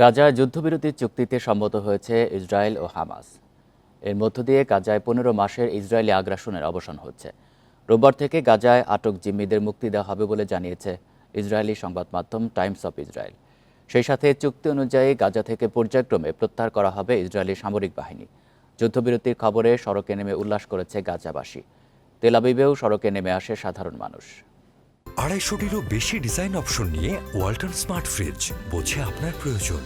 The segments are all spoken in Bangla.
গাজায় যুদ্ধবিরতির চুক্তিতে সম্মত হয়েছে ইসরায়েল ও হামাস। এর মধ্য দিয়ে গাজায় পনেরো মাসের ইসরায়েলি আগ্রাসনের অবসান হচ্ছে। রোববার থেকে গাজায় আটক জিম্মিদের মুক্তি দেওয়া হবে বলে জানিয়েছে ইসরায়েলি সংবাদ মাধ্যম টাইমস অফ ইসরায়েল। সেই সাথে চুক্তি অনুযায়ী গাজা থেকে পর্যায়ক্রমে প্রত্যাহার করা হবে ইসরায়েলি সামরিক বাহিনী। যুদ্ধবিরতির খবরে সড়কে নেমে উল্লাস করেছে গাজাবাসী। তেলাবিবেও সড়কে নেমে আসে সাধারণ মানুষ। আড়াইশোটিরও বেশি ডিজাইন অপশন নিয়ে ওয়াল্টন স্মার্ট ফ্রিজ বোঝে আপনার প্রয়োজন।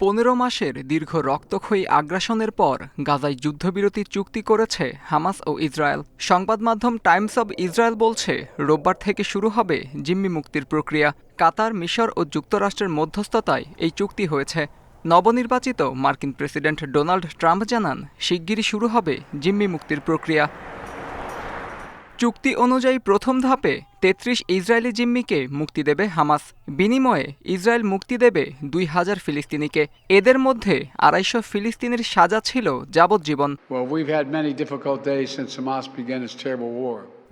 পনেরো মাসের দীর্ঘ রক্তক্ষয়ী আগ্রাসনের পর গাজায় যুদ্ধবিরতি চুক্তি করেছে হামাস ও ইসরায়েল। সংবাদ মাধ্যম টাইমস অব ইসরায়েল বলছে, রোববার থেকে শুরু হবে জিম্মি মুক্তির প্রক্রিয়া। কাতার, মিশর ও যুক্তরাষ্ট্রের মধ্যস্থতায় এই চুক্তি হয়েছে। নবনির্বাচিত মার্কিন প্রেসিডেন্ট ডোনাল্ড ট্রাম্প জানান, শিগগিরই শুরু হবে জিম্মি মুক্তির প্রক্রিয়া। চুক্তি অনুযায়ী প্রথম ধাপে তেত্রিশ ইসরায়েলি জিম্মিকে মুক্তি দেবে হামাস। বিনিময়ে ইসরায়েল মুক্তি দেবে দুই হাজার ফিলিস্তিনিকে। এদের মধ্যে আড়াইশো ফিলিস্তিনির সাজা ছিল যাবজ্জীবন.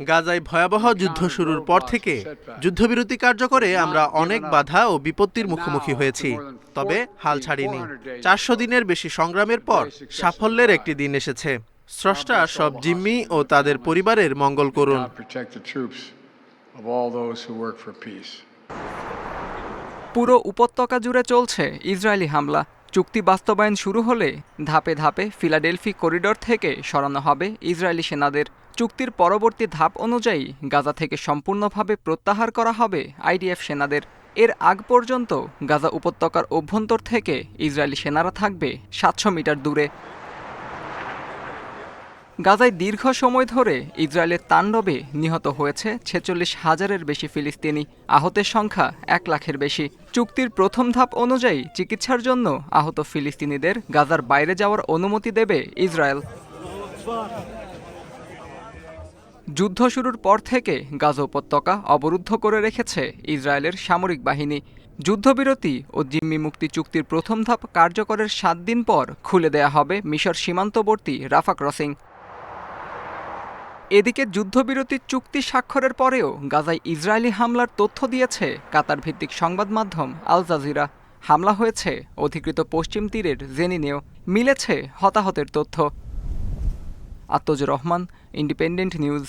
গাজায় ভয়াবহ যুদ্ধ শুরুর পর থেকে যুদ্ধবিরতি কার্যকরে আমরা অনেক বাধা ও বিপত্তির মুখোমুখি হয়েছি। তবে হাল ছাড়িনি। চারশো দিনের বেশি সংগ্রামের পর সাফল্যের একটি দিন এসেছে। স্রষ্টা সব জিম্মি ও তাদের পরিবারের মঙ্গল করুন. পুরো উপত্যকা জুড়ে চলছে ইসরায়েলি হামলা। চুক্তি বাস্তবায়ন শুরু হলে ধাপে ধাপে ফিলাডেলফি করিডোর থেকে সরানো হবে ইসরায়েলি সেনাদের। চুক্তির পরবর্তী ধাপ অনুযায়ী গাজা থেকে সম্পূর্ণভাবে প্রত্যাহার করা হবে আইডিএফ সেনাদের। এর আগ পর্যন্ত গাজা উপত্যকার অভ্যন্তর থেকে ইসরায়েলি সেনারা থাকবে সাতশো মিটার দূরে। গাজায় দীর্ঘ সময় ধরে ইসরায়েলের তাণ্ডবে নিহত হয়েছে ছেচল্লিশ হাজারের বেশি ফিলিস্তিনি। আহতের সংখ্যা এক লাখের বেশি। চুক্তির প্রথম ধাপ অনুযায়ী চিকিৎসার জন্য আহত ফিলিস্তিনিদের গাজার বাইরে যাওয়ার অনুমতি দেবে ইসরায়েল। যুদ্ধ শুরুর পর থেকে গাজা উপত্যকা অবরুদ্ধ করে রেখেছে ইসরায়েলের সামরিক বাহিনী। যুদ্ধবিরতি ও জিম্মি মুক্তি চুক্তির প্রথম ধাপ কার্যকরের সাত দিন পর খুলে দেয়া হবে মিশর সীমান্তবর্তী রাফা ক্রসিং। এদিকে যুদ্ধবিরতি চুক্তি স্বাক্ষরের পরেও গাজায় ইসরায়েলি হামলার তথ্য দিয়েছে কাতার ভিত্তিক সংবাদ মাধ্যম আল জাজিরা। হামলা হয়েছে অধিকৃত পশ্চিম তীরের জেনিনেও। মিলেছে হতাহতের তথ্য। Atmaj Rahman, independent news.